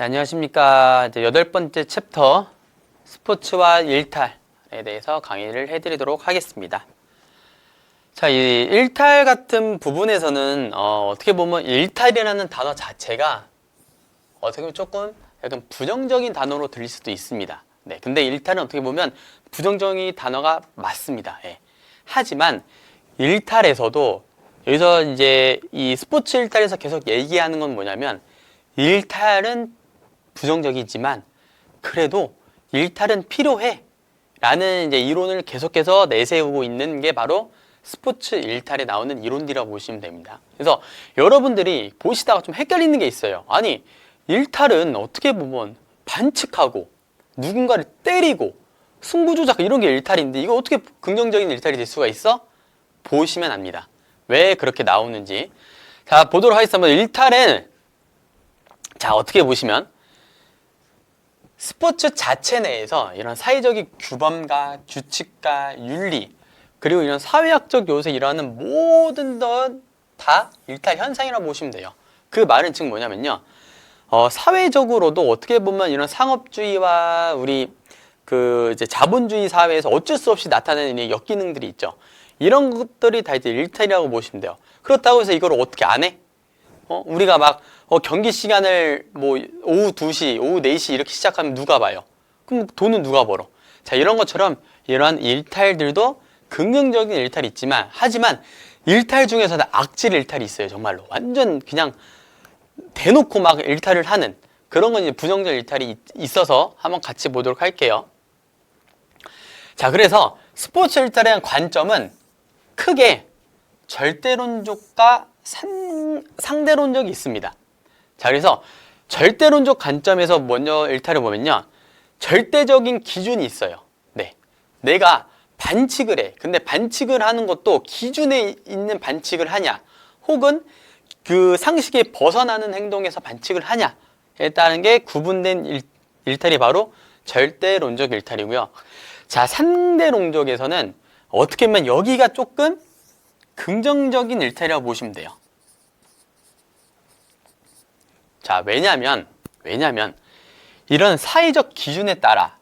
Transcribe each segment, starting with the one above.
네, 안녕하십니까. 이제 여덟 번째 챕터 스포츠와 일탈에 대해서 강의를 해드리도록 하겠습니다. 자, 이 일탈 같은 부분에서는 어, 떻게 보면 일탈이라는 단어 자체가 어떻게 보면 조금 약간 부정적인 단어로 들릴 수도 있습니다. 네, 근데 일탈은 어떻게 보면 부정적인 단어가 맞습니다. 예. 하지만 일탈에서도 여기서 이제 이 스포츠 일탈에서 계속 얘기하는 건 뭐냐면 일탈은 부정적이지만 그래도 일탈은 필요해 라는 이제 이론을 계속해서 내세우고 있는 게 바로 스포츠 일탈에 나오는 이론들이라고 보시면 됩니다. 그래서 여러분들이 보시다가 좀 헷갈리는 게 있어요. 아니, 일탈은 어떻게 보면 반칙하고 누군가를 때리고 승부조작 이런 게 일탈인데 이거 어떻게 긍정적인 일탈이 될 수가 있어? 보시면 압니다. 왜 그렇게 나오는지. 자, 보도록 하겠습니다. 일탈은 자, 어떻게 보시면 스포츠 자체 내에서 이런 사회적인 규범과 규칙과 윤리 그리고 이런 사회학적 요소에 일어나는 모든 것다 일탈 현상이라고 보시면 돼요. 그 말은 즉 뭐냐면요. 어, 사회적으로도 어떻게 보면 이런 상업주의와 우리 그 이제 자본주의 사회에서 어쩔 수 없이 나타나는 이 역기능들이 있죠. 이런 것들이 다 이제 일탈이라고 보시면 돼요. 그렇다고 해서 이걸 어떻게 안 해? 어, 우리가 막 어, 경기 시간을 뭐 오후 2시, 오후 4시 이렇게 시작하면 누가 봐요? 그럼 돈은 누가 벌어? 자, 이런 것처럼 이러한 일탈들도 긍정적인 일탈이 있지만 하지만 일탈 중에서는 악질 일탈이 있어요. 정말로. 완전 그냥 대놓고 막 일탈을 하는 그런 건 이제 부정적 일탈이 있- 있어서 한번 같이 보도록 할게요. 자, 그래서 스포츠 일탈에 대한 관점은 크게 절대론적과 상, 상대론적이 있습니다. 자, 그래서 절대론적 관점에서 먼저 일탈을 보면요. 절대적인 기준이 있어요. 네. 내가 반칙을 해. 근데 반칙을 하는 것도 기준에 있는 반칙을 하냐, 혹은 그 상식에 벗어나는 행동에서 반칙을 하냐에 따른 게 구분된 일, 일탈이 바로 절대론적 일탈이고요. 자, 상대론적에서는 어떻게 보면 여기가 조금 긍정적인 일탈이라고 보시면 돼요. 자, 왜냐면, 왜냐면, 이런 사회적 기준에 따라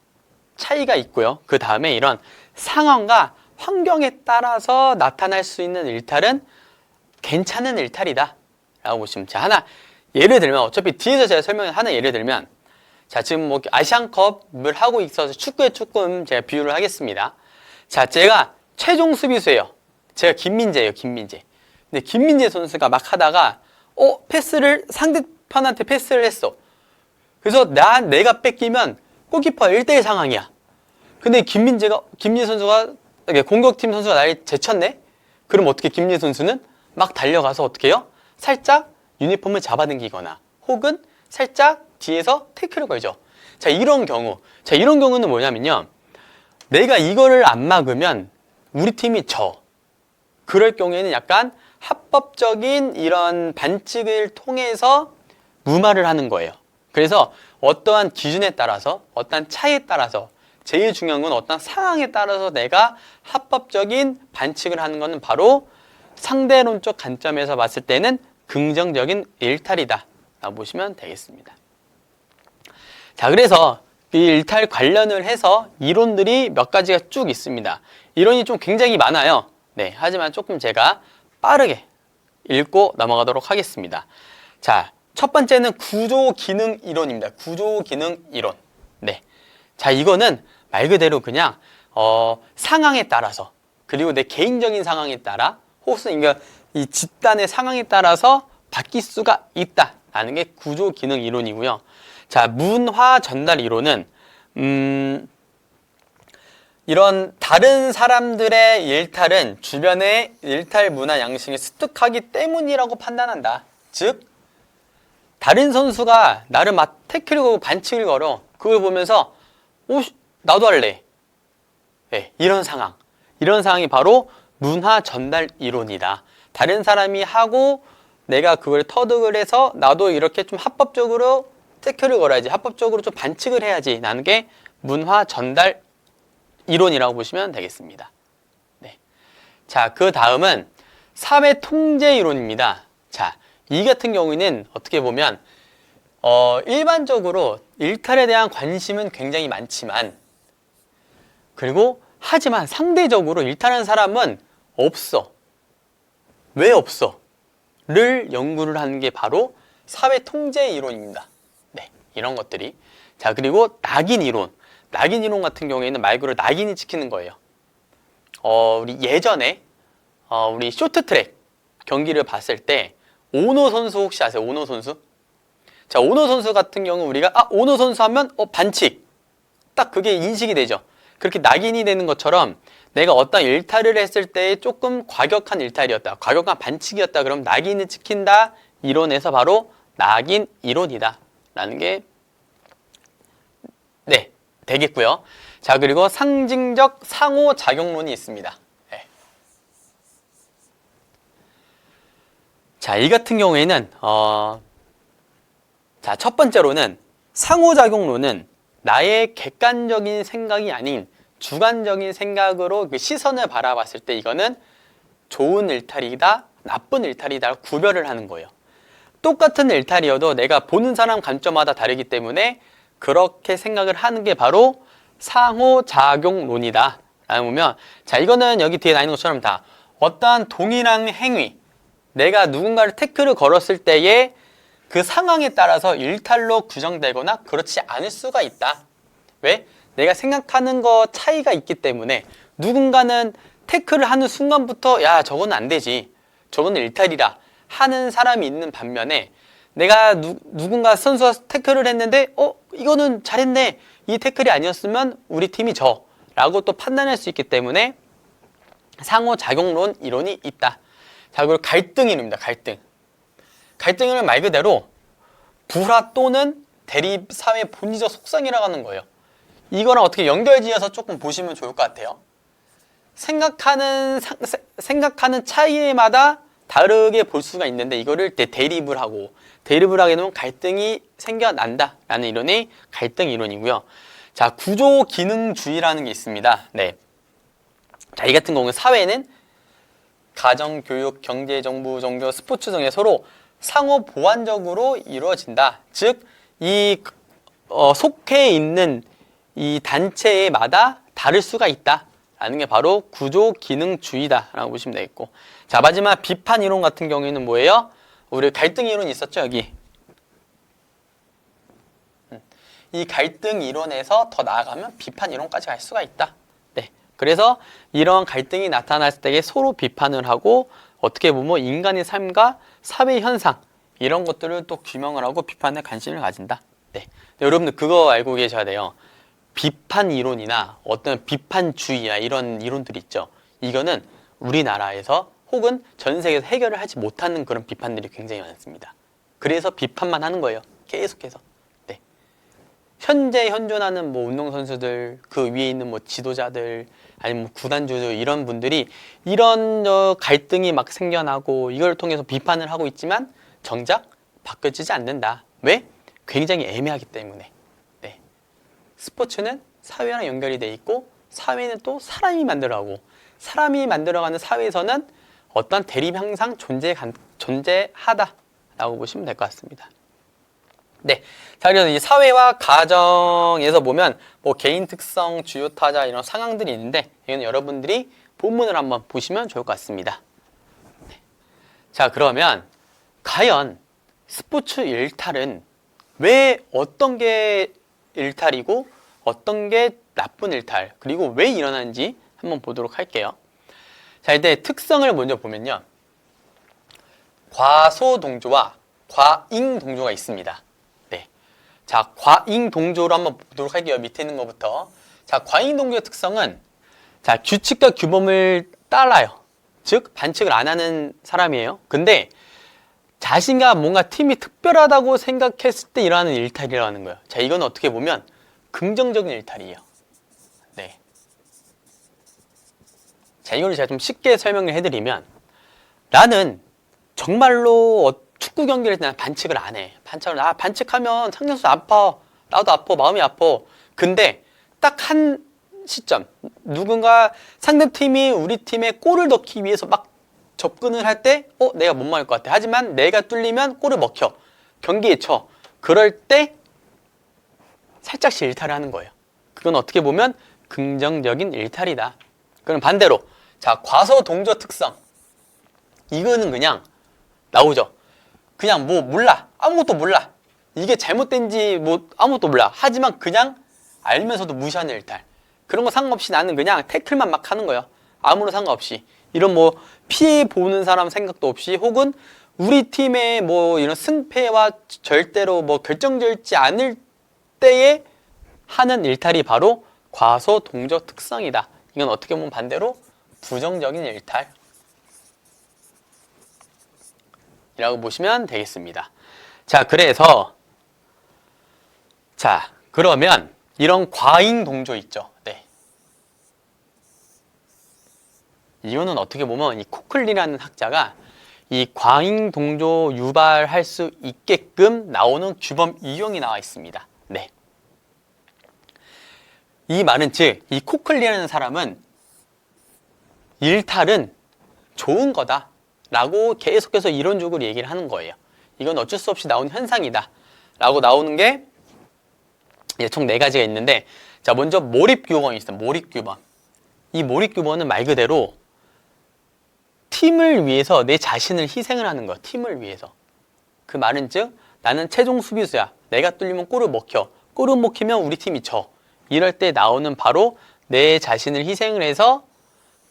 차이가 있고요. 그 다음에 이런 상황과 환경에 따라서 나타날 수 있는 일탈은 괜찮은 일탈이다. 라고 보시면 자, 하나, 예를 들면, 어차피 뒤에서 제가 설명을 하나 예를 들면, 자, 지금 뭐 아시안컵을 하고 있어서 축구에 조금 제가 비유를 하겠습니다. 자, 제가 최종 수비수예요. 제가 김민재예요, 김민재. 근데 김민재 선수가 막 하다가 어 패스를 상대 편한테 패스를 했어. 그래서 나 내가 뺏기면 골키퍼 1대1 상황이야. 근데 김민재가 김민재 선수가 공격팀 선수가 날 제쳤네. 그럼 어떻게 김민재 선수는 막 달려가서 어떻게 해요? 살짝 유니폼을 잡아당기거나 혹은 살짝 뒤에서 태클을 걸죠. 자, 이런 경우. 자, 이런 경우는 뭐냐면요. 내가 이거를 안 막으면 우리 팀이 져. 그럴 경우에는 약간 합법적인 이런 반칙을 통해서 무마를 하는 거예요. 그래서 어떠한 기준에 따라서, 어떠한 차이에 따라서, 제일 중요한 건 어떠한 상황에 따라서 내가 합법적인 반칙을 하는 것은 바로 상대론적 관점에서 봤을 때는 긍정적인 일탈이다. 보시면 되겠습니다. 자, 그래서 이 일탈 관련을 해서 이론들이 몇 가지가 쭉 있습니다. 이론이 좀 굉장히 많아요. 네, 하지만 조금 제가 빠르게 읽고 넘어가도록 하겠습니다. 자, 첫 번째는 구조 기능 이론입니다. 구조 기능 이론. 네. 자, 이거는 말 그대로 그냥 어, 상황에 따라서 그리고 내 개인적인 상황에 따라 혹은 이거 이 집단의 상황에 따라서 바뀔 수가 있다라는 게 구조 기능 이론이고요. 자, 문화 전달 이론은 음 이런 다른 사람들의 일탈은 주변의 일탈 문화 양식에 습득하기 때문이라고 판단한다. 즉 다른 선수가 나를 막 태클을 걸고 반칙을 걸어 그걸 보면서 오 나도 할래. 네, 이런 상황. 이런 상황이 바로 문화 전달 이론이다. 다른 사람이 하고 내가 그걸 터득을 해서 나도 이렇게 좀 합법적으로 태클을 걸어야지. 합법적으로 좀 반칙을 해야지. 라는 게 문화 전달 이론이라고 보시면 되겠습니다. 네. 자, 그 다음은 사회 통제 이론입니다. 자, 이 같은 경우에는 어떻게 보면 어, 일반적으로 일탈에 대한 관심은 굉장히 많지만 그리고 하지만 상대적으로 일탈하는 사람은 없어. 왜 없어? 를 연구를 하는 게 바로 사회 통제 이론입니다. 네, 이런 것들이. 자, 그리고 낙인 이론. 낙인 이론 같은 경우에는 말 그대로 낙인이 찍히는 거예요. 어, 우리 예전에 어, 우리 쇼트트랙 경기를 봤을 때 오노 선수 혹시 아세요? 오노 선수? 자, 오노 선수 같은 경우 우리가 아, 오노 선수 하면 어, 반칙. 딱 그게 인식이 되죠. 그렇게 낙인이 되는 것처럼 내가 어떤 일탈을 했을 때 조금 과격한 일탈이었다. 과격한 반칙이었다. 그럼 낙인이 찍힌다. 이론에서 바로 낙인 이론이다. 라는 게 네, 되겠고요. 자, 그리고 상징적 상호작용론이 있습니다. 네. 자, 이 같은 경우에는 어, 자, 첫 번째로는 상호작용론은 나의 객관적인 생각이 아닌 주관적인 생각으로 그 시선을 바라봤을 때 이거는 좋은 일탈이다, 나쁜 일탈이다 구별을 하는 거예요. 똑같은 일탈이어도 내가 보는 사람 관점마다 다르기 때문에 그렇게 생각을 하는 게 바로 상호작용론이다. 라고 보면 자 이거는 여기 뒤에 나 있는 것처럼 다 어떠한 동일한 행위 내가 누군가를 태클을 걸었을 때에 그 상황에 따라서 일탈로 규정되거나 그렇지 않을 수가 있다. 왜? 내가 생각하는 거 차이가 있기 때문에 누군가는 태클을 하는 순간부터 야 저건 안 되지. 저거는 일탈이라 하는 사람이 있는 반면에 내가 누, 누군가 선수가 태클을 했는데 어 이거는 잘했네. 이 태클이 아니었으면 우리 팀이 져. 라고 또 판단할 수 있기 때문에 상호작용론 이론이 있다 자 그리고 갈등 이론입니다 갈등 갈등은 말 그대로 불화 또는 대립 사회 본질적 속성이라고 하는 거예요 이거랑 어떻게 연결 지어서 조금 보시면 좋을 것 같아요. 생각하는 상- 세- 생각하는 차이마다 다르게 볼 수가 있는데 이거를 대- 대립을 하고 대립을 하게 되면 갈등이 생겨난다라는 이론이 갈등 이론이고요. 자 구조 기능주의라는 게 있습니다. 네. 자 이 같은 경우는 사회는 가정, 교육, 경제, 정부, 종교, 스포츠 등에 서로 상호 보완적으로 이루어진다. 즉, 이 어, 속해 있는 이 단체마다 다를 수가 있다 라는 게 바로 구조 기능주의다 라고 보시면 되겠고 자 마지막 비판 이론 같은 경우에는 뭐예요? 우리 갈등 이론이 있었죠 여기 음, 이 갈등 이론에서 더 나아가면 비판 이론까지 갈 수가 있다. 네, 그래서 이런 갈등이 나타났을 때 서로 비판을 하고 어떻게 보면 인간의 삶과 사회 현상 이런 것들을 또 규명을 하고 비판에 관심을 가진다. 네, 여러분들 그거 알고 계셔야 돼요. 비판 이론이나 어떤 비판주의나 이런 이론들이 있죠. 이거는 우리나라에서 혹은 전 세계에서 해결을 하지 못하는 그런 비판들이 굉장히 많습니다. 그래서 비판만 하는 거예요. 계속해서. 네. 현재 현존하는 뭐 운동 선수들, 그 위에 있는 뭐 지도자들, 아니면 뭐 구단주들 이런 분들이 이런 어, 갈등이 막 생겨나고 이걸 통해서 비판을 하고 있지만 정작 바뀌어지지 않는다. 왜? 굉장히 애매하기 때문에. 네. 스포츠는 사회랑 연결이 돼 있고 사회는 또 사람이 만들어가고 사람이 만들어가는 사회에서는 어떤 대립 항상 존재 존재하다라고 보시면 될 것 같습니다. 네. 자, 그래서 이 사회와 가정에서 보면 뭐 개인 특성, 주요 타자 이런 상황들이 있는데 이건 여러분들이 본문을 한번 보시면 좋을 것 같습니다. 네. 자, 그러면 과연 스포츠 일탈은 왜 어떤 게 일탈이고 어떤 게 나쁜 일탈 그리고 왜 일어나는지 한번 보도록 할게요. 자, 일단 특성을 먼저 보면요. 과소 동조와 과잉 동조가 있습니다. 네. 자, 과잉 동조로 한번 보도록 할게요. 밑에 있는 것부터. 자, 과잉 동조의 특성은 자, 규칙과 규범을 따라요. 즉, 반칙을 안 하는 사람이에요. 근데 자신과 뭔가 팀이 특별하다고 생각했을 때 일어나는 일탈이라는 거예요. 자, 이건 어떻게 보면 긍정적인 일탈이에요. 네. 자, 이걸 제가 좀 쉽게 설명을 해드리면 나는 정말로 어- 축구 경기를 때 반칙을 안 해. 반칙을 아 반칙하면 상대수 아파. 나도 아파. 마음이 아파. 근데 딱 한 시점 누군가 상대 팀이 우리 팀에 골을 넣기 위해서 막 접근을 할 때 어 내가 못 막을 것 같아. 하지만 내가 뚫리면 골을 먹혀. 경기에 쳐. 그럴 때 살짝씩 일탈을 하는 거예요. 그건 어떻게 보면 긍정적인 일탈이다. 그럼 반대로 자 과소 동조 특성 이거는 그냥 나오죠. 그냥 뭐 몰라 아무것도 몰라 이게 잘못된지 뭐 아무것도 몰라 하지만 그냥 알면서도 무시하는 일탈 그런 거 상관없이 나는 그냥 태클만 막 하는 거예요. 아무런 상관없이 이런 뭐 피해 보는 사람 생각도 없이 혹은 우리 팀의 뭐 이런 승패와 절대로 뭐 결정될지 않을 때에 하는 일탈이 바로 과소 동조 특성이다. 이건 어떻게 보면 반대로 부정적인 일탈. 이라고 보시면 되겠습니다. 자, 그래서 자, 그러면 이런 과잉 동조 있죠. 네. 이거는 어떻게 보면 이 코클리라는 학자가 이 과잉 동조 유발할 수 있게끔 나오는 규범 이용이 나와 있습니다. 네. 이 말은 즉, 이 코클리라는 사람은 일탈은 좋은 거다. 라고 계속해서 이론적으로 얘기를 하는 거예요. 이건 어쩔 수 없이 나오는 현상이다. 라고 나오는 게 총 네 가지가 있는데, 자, 먼저 몰입규범이 있어요. 몰입규범. 이 몰입규범은 말 그대로 팀을 위해서 내 자신을 희생을 하는 거야. 팀을 위해서. 그 말은 즉 나는 최종 수비수야. 내가 뚫리면 골을 먹혀. 골을 먹히면 우리 팀이 져. 이럴 때 나오는 바로 내 자신을 희생을 해서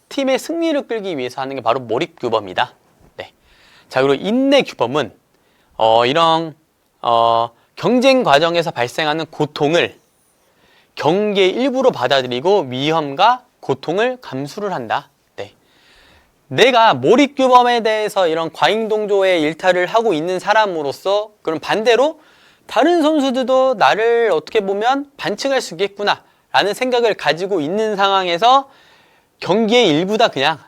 팀의 승리를 끌기 위해서 하는 게 바로 몰입 규범이다. 네. 자 그리고 인내 규범은 어, 이런 어, 경쟁 과정에서 발생하는 고통을 경계의 일부로 받아들이고 위험과 고통을 감수를 한다. 네. 내가 몰입 규범에 대해서 이런 과잉 동조의 일탈을 하고 있는 사람으로서 그럼 반대로 다른 선수들도 나를 어떻게 보면 반칙할 수 있겠구나 라는 생각을 가지고 있는 상황에서 경기의 일부다 그냥 예.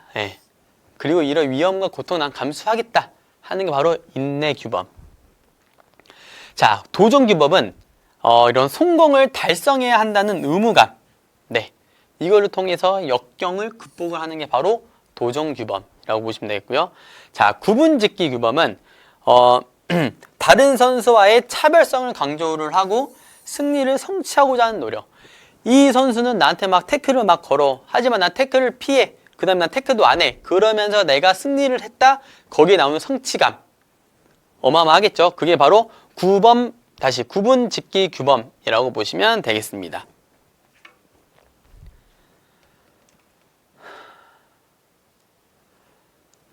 그리고 이런 위험과 고통 난 감수하겠다 하는 게 바로 인내 규범. 자 도전 규범은 어, 이런 성공을 달성해야 한다는 의무감. 네. 이거를 통해서 역경을 극복을 하는 게 바로 도전 규범이라고 보시면 되겠고요. 자 구분 짓기 규범은 어, 다른 선수와의 차별성을 강조를 하고 승리를 성취하고자 하는 노력. 이 선수는 나한테 막 태클을 막 걸어. 하지만 난 태클을 피해. 그 다음에 난 태클도 안 해. 그러면서 내가 승리를 했다? 거기에 나오는 성취감. 어마어마하겠죠? 그게 바로 구범, 다시 구분 짓기 규범이라고 보시면 되겠습니다.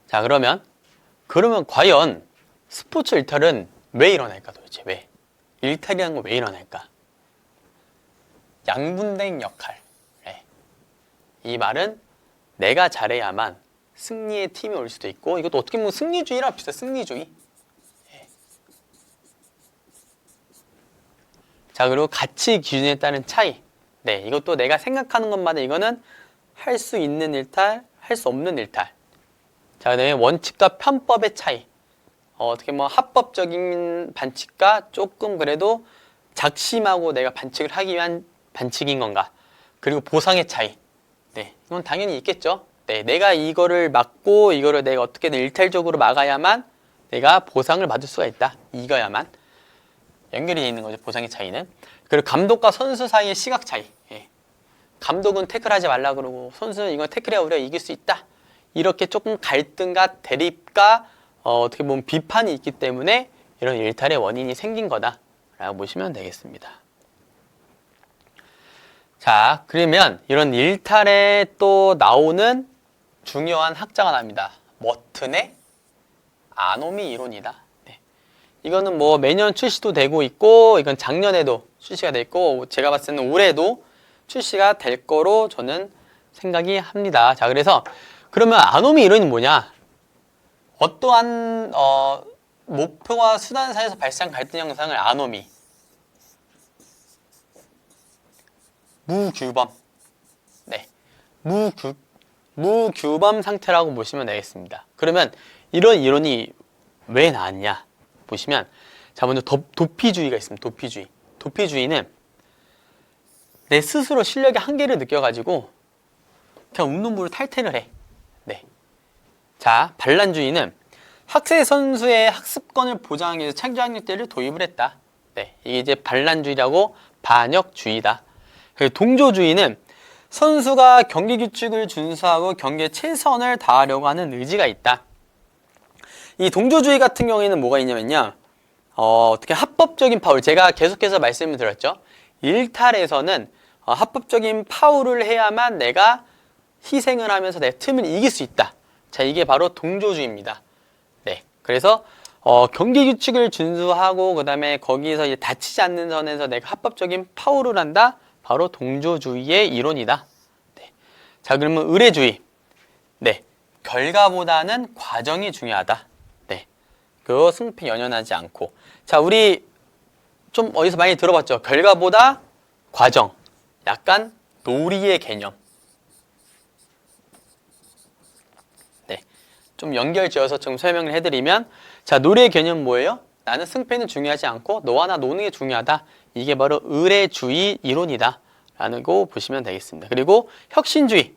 자, 그러면, 그러면 과연 스포츠 일탈은 왜 일어날까 도대체? 왜? 일탈이라는 건 왜 일어날까? 양분된 역할. 네. 이 말은 내가 잘해야만 승리의 팀이 올 수도 있고 이것도 어떻게 보면 승리주의라 비슷해 승리주의. 네. 자 그리고 가치 기준에 따른 차이. 네 이것도 내가 생각하는 것마다 이거는 할 수 있는 일탈, 할 수 없는 일탈. 자 그다음에 원칙과 편법의 차이. 어, 어떻게 뭐 합법적인 반칙과 조금 그래도 작심하고 내가 반칙을 하기 위한 반칙인 건가? 그리고 보상의 차이. 네, 이건 당연히 있겠죠. 네, 내가 이거를 막고 이거를 내가 어떻게든 일탈적으로 막아야만 내가 보상을 받을 수가 있다. 이거야만 연결이 돼 있는 거죠. 보상의 차이는. 그리고 감독과 선수 사이의 시각 차이. 예. 감독은 태클하지 말라 그러고 선수는 이건 태클해 우리가 이길 수 있다. 이렇게 조금 갈등과 대립과 어, 어떻게 보면 비판이 있기 때문에 이런 일탈의 원인이 생긴 거다라고 보시면 되겠습니다. 자, 그러면 이런 일탈에 또 나오는 중요한 학자가 납니다. 머튼의 아노미 이론이다. 네. 이거는 뭐 매년 출시도 되고 있고, 이건 작년에도 출시가 됐고, 제가 봤을 때는 올해도 출시가 될 거로 저는 생각이 합니다. 자, 그래서 그러면 아노미 이론이 뭐냐? 어떠한 어, 목표와 수단 사이에서 발생 갈등 현상을 아노미 무규범. 네. 무규, 무규범 상태라고 보시면 되겠습니다. 그러면 이런 이론이 왜 나왔냐? 보시면, 자, 먼저 도, 도피주의가 있습니다. 도피주의. 도피주의는 내 스스로 실력의 한계를 느껴가지고 그냥 운동부를 탈퇴를 해. 네. 자, 반란주의는 학생 선수의 학습권을 보장하기 위해서 창조학력제를 도입을 했다. 네, 이게 이제 반란주의라고 반역주의다. 동조주의는 선수가 경기 규칙을 준수하고 경기에 최선을 다하려고 하는 의지가 있다. 이 동조주의 같은 경우에는 뭐가 있냐면요. 어, 어떻게 합법적인 파울, 제가 계속해서 말씀을 드렸죠. 일탈에서는 어, 합법적인 파울을 해야만 내가 희생을 하면서 내 틈을 이길 수 있다. 자, 이게 바로 동조주의입니다. 네. 그래서 어, 경기 규칙을 준수하고 그다음에 거기서 이제 다치지 않는 선에서 내가 합법적인 파울을 한다. 바로 동조주의의 이론이다. 네. 자, 그러면 의례주의. 네. 결과보다는 과정이 중요하다. 네. 그 승패 연연하지 않고. 자, 우리 좀 어디서 많이 들어봤죠? 결과보다 과정. 약간 놀이의 개념. 네. 좀 연결 지어서 좀 설명을 해드리면, 자, 놀이의 개념 뭐예요? 나는 승패는 중요하지 않고 너와 나 노는 게 중요하다. 이게 바로 의례주의 이론이다. 라는 거 보시면 되겠습니다. 그리고 혁신주의.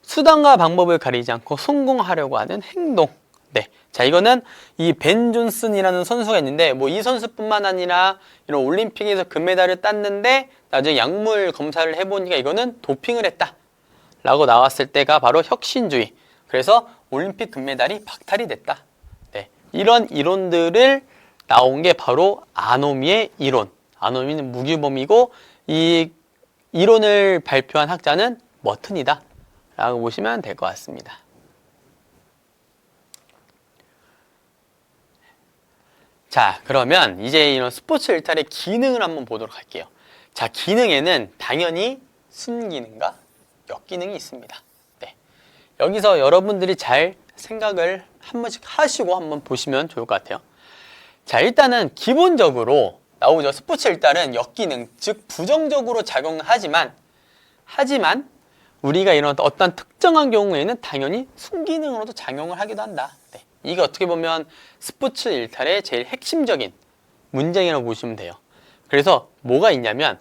수단과 방법을 가리지 않고 성공하려고 하는 행동. 네. 자, 이거는 이 벤 존슨이라는 선수가 있는데, 뭐 이 선수뿐만 아니라 이런 올림픽에서 금메달을 땄는데, 나중에 약물 검사를 해보니까 이거는 도핑을 했다. 라고 나왔을 때가 바로 혁신주의. 그래서 올림픽 금메달이 박탈이 됐다. 네. 이런 이론들을 나온 게 바로 아노미의 이론. 아노미는 무규범이고, 이 이론을 발표한 학자는 머튼이다. 라고 보시면 될 것 같습니다. 자, 그러면 이제 이런 스포츠 일탈의 기능을 한번 보도록 할게요. 자, 기능에는 당연히 순기능과 역기능이 있습니다. 네. 여기서 여러분들이 잘 생각을 한 번씩 하시고 한번 보시면 좋을 것 같아요. 자, 일단은 기본적으로 나오죠. 스포츠 일탈은 역기능, 즉 부정적으로 작용하지만 하지만 우리가 이런 어떤 특정한 경우에는 당연히 순기능으로도 작용을 하기도 한다. 네. 이게 어떻게 보면 스포츠 일탈의 제일 핵심적인 문장이라고 보시면 돼요. 그래서 뭐가 있냐면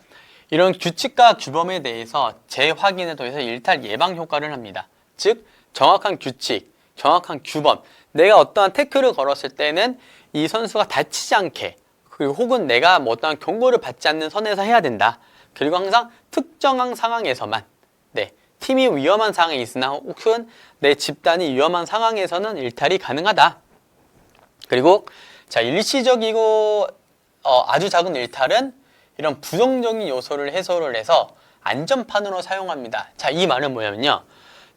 이런 규칙과 규범에 대해서 재확인을 통해서 일탈 예방 효과를 합니다. 즉 정확한 규칙, 정확한 규범, 내가 어떠한 태클을 걸었을 때는 이 선수가 다치지 않게 그리고 혹은 내가 뭐 어떠한 경고를 받지 않는 선에서 해야 된다. 그리고 항상 특정한 상황에서만 네, 팀이 위험한 상황에 있으나 혹은 내 집단이 위험한 상황에서는 일탈이 가능하다. 그리고 자 일시적이고 어, 아주 작은 일탈은 이런 부정적인 요소를 해소를 해서 안전판으로 사용합니다. 자, 이 말은 뭐냐면요.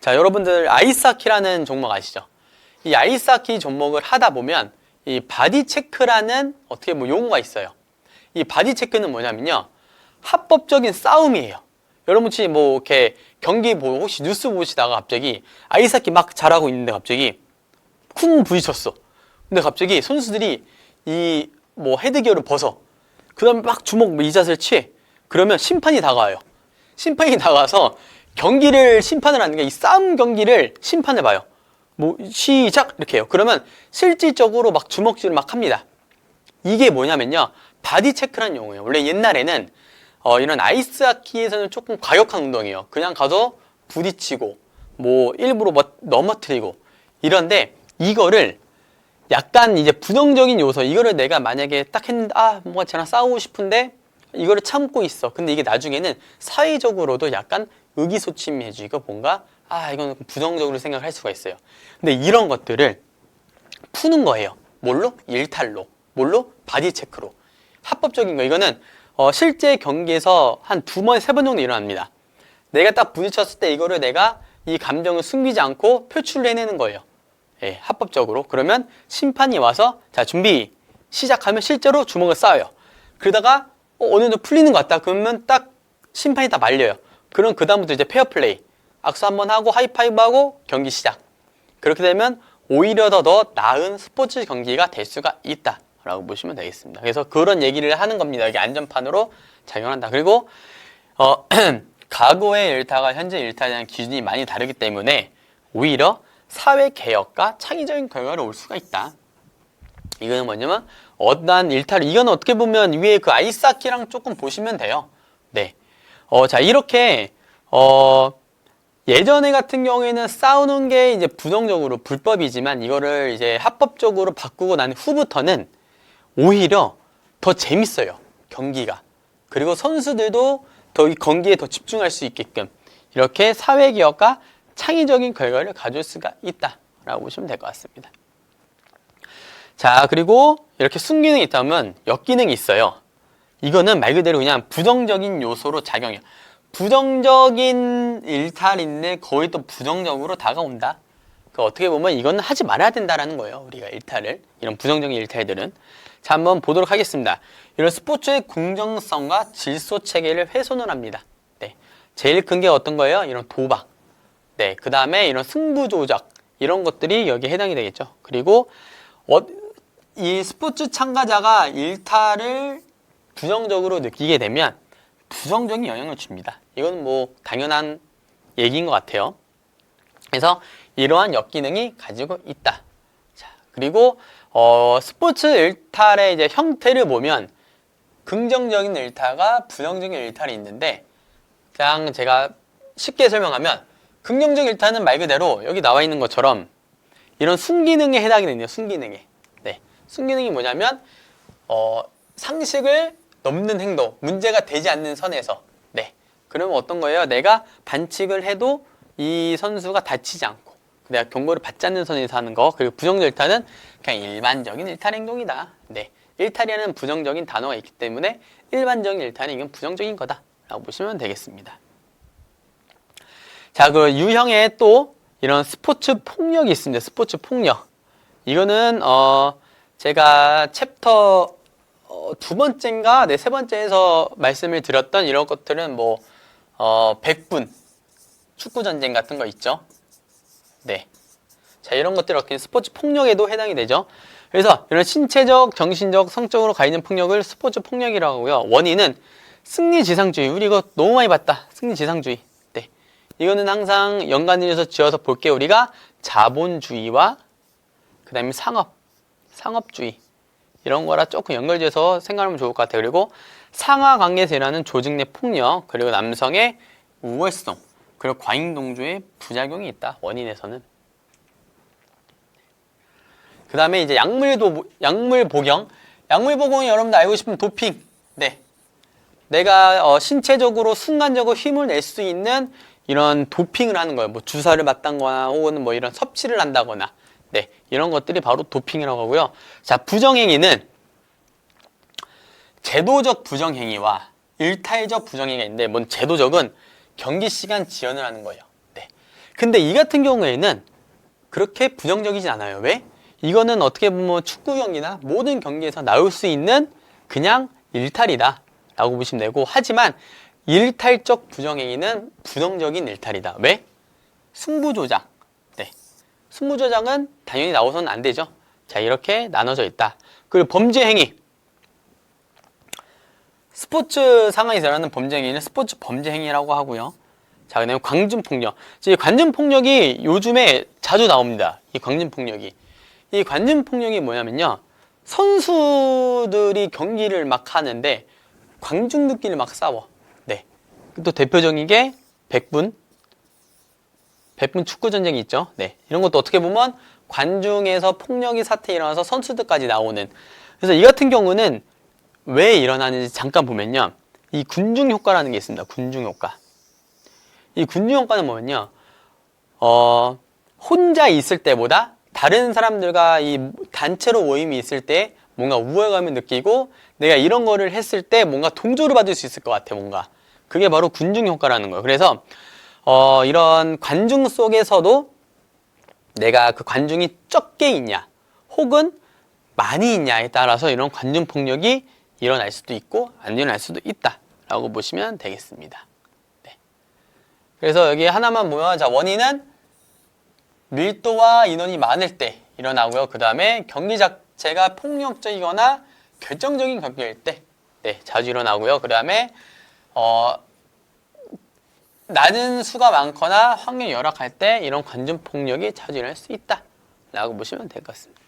자, 여러분들 아이스하키라는 종목 아시죠? 이 아이스하키 종목을 하다 보면 이 바디 체크라는 어떻게 뭐 용어가 있어요. 이 바디 체크는 뭐냐면요. 합법적인 싸움이에요. 여러분 혹시 뭐 이렇게 경기 보고 혹시 뉴스 보시다가 갑자기 아이스하키 막 잘하고 있는데 갑자기 쿵 부딪혔어. 근데 갑자기 선수들이 이 뭐 헤드기어를 벗어. 그 다음에 막 주먹 뭐이 자세를 취해. 그러면 심판이 다가와요. 심판이 다가와서 경기를 심판을 하는 게 이 싸움 경기를 심판해 봐요. 뭐 시작 이렇게 해요. 그러면 실질적으로 막 주먹질을 막 합니다. 이게 뭐냐면요. 바디 체크라는 용어예요. 원래 옛날에는 어, 이런 아이스 하키에서는 조금 과격한 운동이에요. 그냥 가서 부딪히고 뭐 일부러 뭐 넘어뜨리고 이런데 이거를 약간 이제 부정적인 요소 이거를 내가 만약에 딱 했는데 아 뭔가 쟤랑 싸우고 싶은데 이거를 참고 있어. 근데 이게 나중에는 사회적으로도 약간 의기소침해지고 뭔가 아 이건 부정적으로 생각할 수가 있어요. 근데 이런 것들을 푸는 거예요. 뭘로? 일탈로. 뭘로? 바디 체크로. 합법적인 거. 이거는 어, 실제 경기에서 한 두 번, 세 번 정도 일어납니다. 내가 딱 부딪혔을 때 이거를 내가 이 감정을 숨기지 않고 표출을 해내는 거예요. 예, 합법적으로. 그러면 심판이 와서 자, 준비 시작하면 실제로 주먹을 쏴요. 그러다가 어, 어느 정도 풀리는 것 같다. 그러면 딱 심판이 다 말려요. 그럼 그다음부터 이제 페어플레이. 악수 한번 하고 하이파이브 하고 경기 시작. 그렇게 되면 오히려 더 더 나은 스포츠 경기가 될 수가 있다. 라고 보시면 되겠습니다. 그래서 그런 얘기를 하는 겁니다. 여기 안전판으로 작용한다. 그리고 어, 과거의 일타가 현재 일타에 대한 기준이 많이 다르기 때문에 오히려 사회 개혁과 창의적인 결과를 올 수가 있다. 이거는 뭐냐면 어떠한 일탈 이건 어떻게 보면 위에 그 아이스하키랑 조금 보시면 돼요. 네. 어, 자 이렇게 어, 예전에 같은 경우에는 싸우는 게 이제 부정적으로 불법이지만 이거를 이제 합법적으로 바꾸고 난 후부터는 오히려 더 재밌어요. 경기가. 그리고 선수들도 더 이 경기에 더 집중할 수 있게끔 이렇게 사회 기업과 창의적인 결과를 가져올 수가 있다라고 보시면 될 것 같습니다. 자, 그리고 이렇게 순기능이 있다면 역기능이 있어요. 이거는 말 그대로 그냥 부정적인 요소로 작용해요. 부정적인 일탈인데 거의 또 부정적으로 다가온다. 그 어떻게 보면 이건 하지 말아야 된다라는 거예요. 우리가 일탈을 이런 부정적인 일탈들은 자 한번 보도록 하겠습니다. 이런 스포츠의 공정성과 질서 체계를 훼손을 합니다. 네, 제일 큰 게 어떤 거예요? 이런 도박. 네, 그 다음에 이런 승부 조작 이런 것들이 여기에 해당이 되겠죠. 그리고 어, 이 스포츠 참가자가 일탈을 부정적으로 느끼게 되면 부정적인 영향을 줍니다. 이건 뭐 당연한 얘기인 것 같아요. 그래서 이러한 역기능이 가지고 있다. 자, 그리고 어, 스포츠 일탈의 이제 형태를 보면 긍정적인 일탈과 부정적인 일탈이 있는데 그냥 제가 쉽게 설명하면 긍정적 일탈은 말 그대로 여기 나와 있는 것처럼 이런 순기능에 해당이 되네요. 순기능에. 네. 순기능이 뭐냐면 어, 상식을 넘는 행동, 문제가 되지 않는 선에서 네. 그러면 어떤 거예요? 내가 반칙을 해도 이 선수가 다치지 않고 내가 경고를 받지 않는 선에서 하는 거 그리고 일탈은 그냥 일반적인 일탈 행동이다. 네. 일탈이라는 부정적인 단어가 있기 때문에 일반적인 일탈은 이건 부정적인 거다 라고 보시면 되겠습니다. 자, 그 유형의 또 이런 스포츠 폭력이 있습니다. 스포츠 폭력. 이거는 어 제가 챕터 어, 두 번째인가 네 세 번째에서 말씀을 드렸던 이런 것들은 뭐 어, 백분 축구 전쟁 같은 거 있죠. 네. 자, 이런 것들 어떻게 스포츠 폭력에도 해당이 되죠. 그래서 이런 신체적, 정신적, 성적으로 가해진 폭력을 스포츠 폭력이라고 하고요. 원인은 승리 지상주의. 우리 이거 너무 많이 봤다. 승리 지상주의. 네. 이거는 항상 연관지어서 지어서 볼게요. 우리가 자본주의와 그 다음에 상업, 상업주의 이런 거라 조금 연결지어서 생각하면 좋을 것 같아요. 그리고 상하 관계에서 일어나는 조직 내 폭력, 그리고 남성의 우월성, 그리고 과잉동조의 부작용이 있다. 원인에서는. 그 다음에 이제 약물도, 약물 복용. 약물 복용이 여러분들 알고 싶은 도핑. 네. 내가 어, 신체적으로 순간적으로 힘을 낼 수 있는 이런 도핑을 하는 거예요. 뭐 주사를 맞다거나 혹은 뭐 이런 섭취를 한다거나. 네. 이런 것들이 바로 도핑이라고 하고요. 자, 부정행위는 제도적 부정행위와 일탈적 부정행위가 있는데, 뭔 제도적은 경기 시간 지연을 하는 거예요. 네. 근데 이 같은 경우에는 그렇게 부정적이진 않아요. 왜? 이거는 어떻게 보면 축구 경기나 모든 경기에서 나올 수 있는 그냥 일탈이다. 라고 보시면 되고, 하지만 일탈적 부정행위는 부정적인 일탈이다. 왜? 승부조작. 네. 승부 조작은 당연히 나오서는 안 되죠. 자, 이렇게 나눠져 있다. 그리고 범죄 행위. 스포츠 상황에서 일어나는 범죄 행위는 스포츠 범죄 행위라고 하고요. 자, 그다음에 광준 폭력. 이 광준 폭력이 요즘에 자주 나옵니다. 이 광준 폭력이. 이 광준 폭력이 뭐냐면요. 선수들이 경기를 막 하는데 광중들끼리 막 싸워. 네. 또 대표적인 게 백분. 백분 축구 전쟁이 있죠. 네. 이런 것도 어떻게 보면 관중에서 폭력이 사태 일어나서 선수들까지 나오는. 그래서 이 같은 경우는 왜 일어나는지 잠깐 보면요. 이 군중 효과라는 게 있습니다. 군중 효과. 이 군중 효과는 뭐냐면 어, 혼자 있을 때보다 다른 사람들과 이 단체로 모임이 있을 때 뭔가 우월감을 느끼고 내가 이런 거를 했을 때 뭔가 동조를 받을 수 있을 것 같아, 뭔가. 그게 바로 군중 효과라는 거예요. 그래서 어, 이런 관중 속에서도 내가 그 관중이 적게 있냐, 혹은 많이 있냐에 따라서 이런 관중 폭력이 일어날 수도 있고 안 일어날 수도 있다라고 보시면 되겠습니다. 네. 그래서 여기 하나만 보면 자 원인은 밀도와 인원이 많을 때 일어나고요. 그 다음에 경기 자체가 폭력적이거나 결정적인 경기일 때 네, 자주 일어나고요. 그 다음에 어, 낮은 수가 많거나 환경이 열악할 때 이런 관중 폭력이 자주 일어날 수 있다 라고 보시면 될 것 같습니다.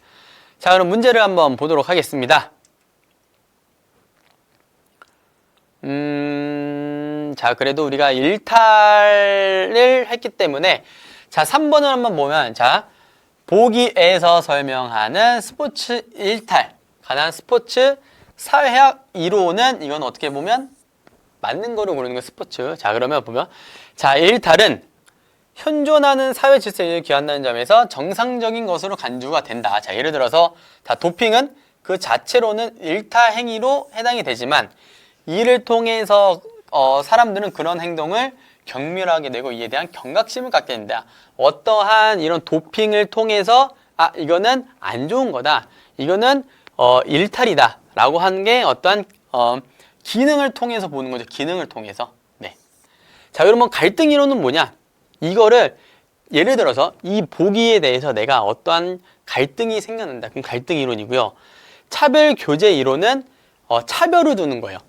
자 그럼 문제를 한번 보도록 하겠습니다. 음, 자, 그래도 우리가 일탈을 했기 때문에, 자, 3번을 한번 보면, 자, 보기에서 설명하는 스포츠 일탈, 가난 스포츠 사회학 이론은 이건 어떻게 보면 맞는 거로 고르는 거 스포츠. 자, 그러면 보면 자, 일탈은 현존하는 사회 질서를 기한다는 점에서 정상적인 것으로 간주가 된다. 자, 예를 들어서 자, 도핑은 그 자체로는 일탈 행위로 해당이 되지만 이를 통해서 어, 사람들은 그런 행동을 경멸하게 되고 이에 대한 경각심을 갖게 된다. 어떠한 이런 도핑을 통해서 아 이거는 안 좋은 거다. 이거는 어, 일탈이다라고 하는 게 어떠한 어, 기능을 통해서 보는 거죠. 기능을 통해서. 네. 자 그러면 갈등 이론은 뭐냐? 이거를 예를 들어서 이 보기에 대해서 내가 어떠한 갈등이 생겨난다. 그럼 갈등 이론이고요. 차별 교제 이론은 어, 차별을 두는 거예요.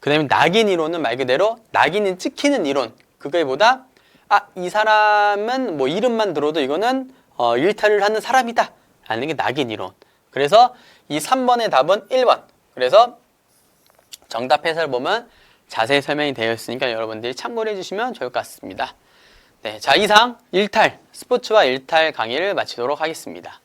그 다음에 낙인 이론은 말 그대로 낙인이 찍히는 이론. 그거보다 아 이 사람은 뭐 이름만 들어도 이거는 어, 일탈을 하는 사람이다. 라는 게 낙인 이론. 그래서 이 3번의 답은 1번. 그래서 정답 해설 보면 자세히 설명이 되어 있으니까 여러분들이 참고를 해주시면 좋을 것 같습니다. 네, 자 이상 일탈 스포츠와 일탈 강의를 마치도록 하겠습니다.